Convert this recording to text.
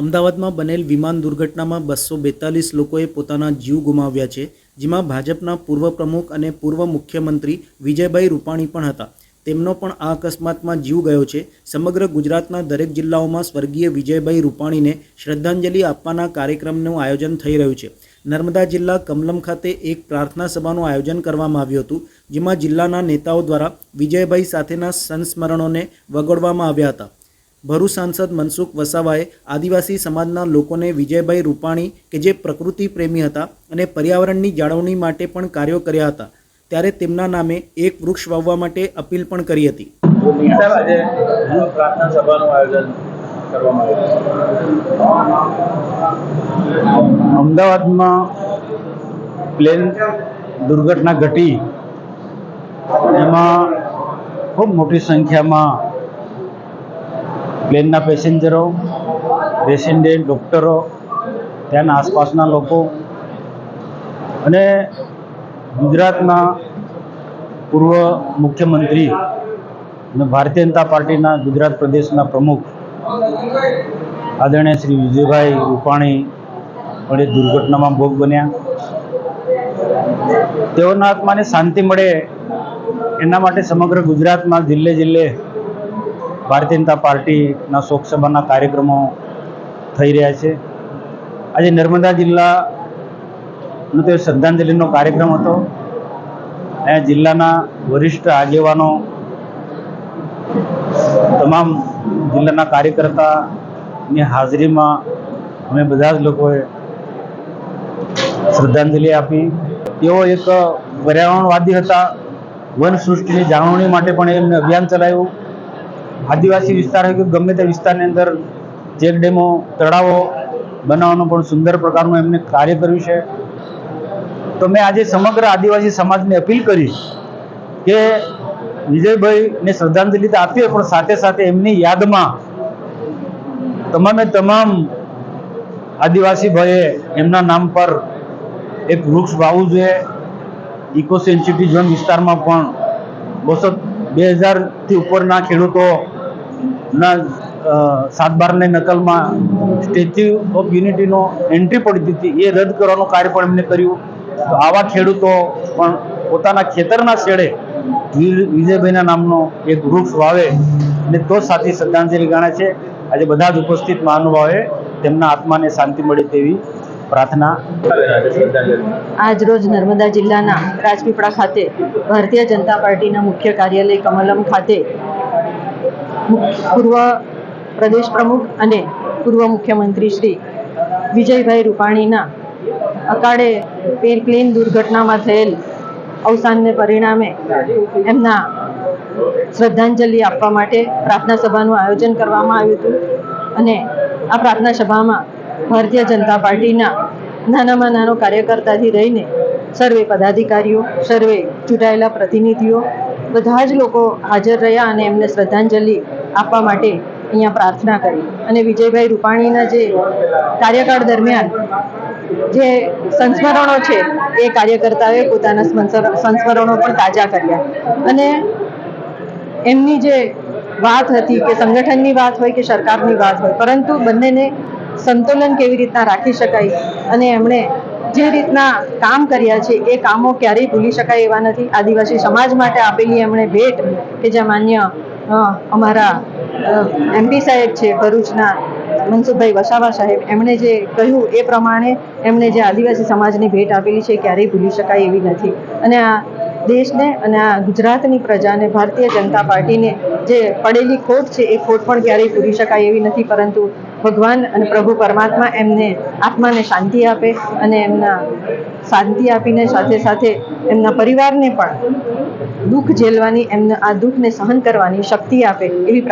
અમદાવાદમાં બનેલ વિમાન દુર્ઘટનામાં બસો બેતાલીસ લોકોએ પોતાના જીવ ગુમાવ્યા છે, જેમાં ભાજપના પૂર્વ પ્રમુખ અને પૂર્વ મુખ્યમંત્રી વિજયભાઈ રૂપાણી પણ હતા. તેમનો પણ આ અકસ્માતમાં જીવ ગયો છે. સમગ્ર ગુજરાતના દરેક જિલ્લાઓમાં સ્વર્ગીય વિજયભાઈ રૂપાણીને શ્રદ્ધાંજલિ આપવાના કાર્યક્રમનું આયોજન થઈ રહ્યું છે. નર્મદા જિલ્લા કમલમ ખાતે એક પ્રાર્થના સભાનું આયોજન કરવામાં આવ્યું હતું, જેમાં જિલ્લાના નેતાઓ દ્વારા વિજયભાઈ સાથેના સંસ્મરણોને વગોડવામાં આવ્યા હતા. ભરૂચ સાંસદ મનસુખ વસાવાએ આદિવાસી સમાજના લોકોને વિજયભાઈ રૂપાણી કે જે પ્રકૃતિ પ્રેમી હતા અને પર્યાવરણની જાળવણી માટે પણ કાર્યો કર્યા હતા ત્યારે તેમના નામે એક વૃક્ષ વાવવા માટે અપીલ પણ કરી હતી. સાહેબ આજે જૂન પ્રાર્થના સભાનું આયોજન કરવામાં આવ્યું અમદાવાદમાં પ્લેન દુર્ઘટના ઘટી એમાં ખૂબ મોટી સંખ્યામાં પ્લેનના પેસેન્જરો રેસિડેન્ટ ડૉક્ટરો, ત્યાંના આસપાસના લોકો અને ગુજરાતના પૂર્વ મુખ્યમંત્રી અને ભારતીય જનતા પાર્ટીના ગુજરાત પ્રદેશના પ્રમુખ આદરણીય શ્રી વિજયભાઈ રૂપાણી પણ એ દુર્ઘટનામાં ભોગ બન્યા. તેઓના આત્માને શાંતિ મળે એના માટે સમગ્ર ગુજરાતમાં જિલ્લે જિલ્લે ભારતીય જનતા પાર્ટીના શોકસભાના કાર્યક્રમો થઈ રહ્યા છે. આજે નર્મદા જિલ્લાનો તો શ્રદ્ધાંજલિનો કાર્યક્રમ હતો. અહીંયા જિલ્લાના વરિષ્ઠ આગેવાનો, તમામ જિલ્લાના કાર્યકર્તાની હાજરીમાં અમે બધા જ લોકોએ શ્રદ્ધાંજલિ આપી. તેઓ એક પર્યાવરણવાદી હતા. વન સૃષ્ટિની જાળવણી માટે પણ એમને અભિયાન ચલાવ્યું. આદિવાસી વિસ્તાર હોય કે ગમે તે વિસ્તારની અંદર ચેક ડેમો, તળાવો બનાવવાનું પણ સુંદર પ્રકારનું એમને કાર્ય કર્યું છે. તો મેં આજે સમગ્ર આદિવાસી સમાજને અપીલ કરી કે વિજયભાઈને શ્રદ્ધાંજલિ તો આપીએ, પણ સાથે સાથે એમની યાદમાં તમામે તમામ આદિવાસી ભાઈએ એમના નામ પર એક વૃક્ષ વાવવું જોઈએ. ઇકો સેન્સિટિવ ઝોન વિસ્તારમાં પણ બસો બે હજારથી ઉપરના ખેડૂતોના અ, સાત બારની નકલમાં સ્ટેચ્યુ ઓફ યુનિટીનો એન્ટ્રી પડી હતી એ રદ કરવાનું કાર્ય પણ એમને કર્યું. તો આવા ખેડૂતો પણ પોતાના ખેતરના શેડે વિજયભાઈના નામનો એક વૃક્ષ વાવે અને તો સાથે શ્રદ્ધાંજલિ ગાણે છે. આજે બધા જ ઉપસ્થિત મહાનુભાવોએ તેમના આત્માને શાંતિ મળે તેવી પ્રાર્થના. આજ રોજ નર્મદા જિલ્લાના રાજપીપળા ખાતે ભારતીય જનતા પાર્ટીના મુખ્ય કાર્યાલય કમલમ ખાતે પૂર્વ પ્રદેશ પ્રમુખ અને પૂર્વ મુખ્યમંત્રી શ્રી વિજયભાઈ રૂપાણીના અકાળે પેરપ્લેન દુર્ઘટનામાં થયેલ અવસાનને પરિણામે એમના શ્રદ્ધાંજલિ આપવા માટે પ્રાર્થના સભાનું આયોજન કરવામાં આવ્યું હતું અને આ પ્રાર્થના સભામાં ભારતીય જનતા પાર્ટીના નાનામાં નાનો કાર્યકર્તાથી રહીને સર્વે પદાધિકારીઓ, સર્વે ચૂંટાયેલા પ્રતિનિધિઓ, બધા જ લોકો હાજર રહ્યા અને એમને શ્રદ્ધાંજલિ આપવા માટે અહીંયા પ્રાર્થના કરી. અને વિજયભાઈ રૂપાણીના જે કાર્યકાળ દરમિયાન જે સંસ્મરણો છે, એ કાર્યકર્તાઓએ પોતાના સંસ્મરણો પણ તાજા કર્યા. અને એમની જે વાત હતી કે સંગઠનની વાત હોય કે સરકારની વાત હોય, પરંતુ બંનેને સંતુલન કેવી રીતના રાખી શકાય અને એમણે જે રીતના કામ કર્યા છે, એ કામો ક્યારેય ભૂલી શકાય એવા નથી. આદિવાસી સમાજ માટે આપેલી એમણે ભેટ કે જે માન્ય અમારા એમપી સાહેબ છે, ભરૂચના મનસુખભાઈ વસાવા સાહેબ, એમણે જે કહ્યું એ પ્રમાણે એમણે જે આદિવાસી સમાજની ભેટ આપેલી છે, ક્યારેય ભૂલી શકાય એવી નથી. અને આ દેશને અને આ ગુજરાતની પ્રજાને, ભારતીય જનતા પાર્ટીને જે પડેલી ખોટ છે, એ ખોટ પણ ક્યારેય પૂરી શકાય એવી નથી, પરંતુ ભગવાન અને પ્રભુ પરમાત્મા એમને આત્માને શાંતિ આપે અને એમના શાંતિ આપીને સાથે સાથે એમના પરિવારને પણ દુઃખ ઝેલવાની, એમને આ દુઃખને સહન કરવાની શક્તિ આપે એવી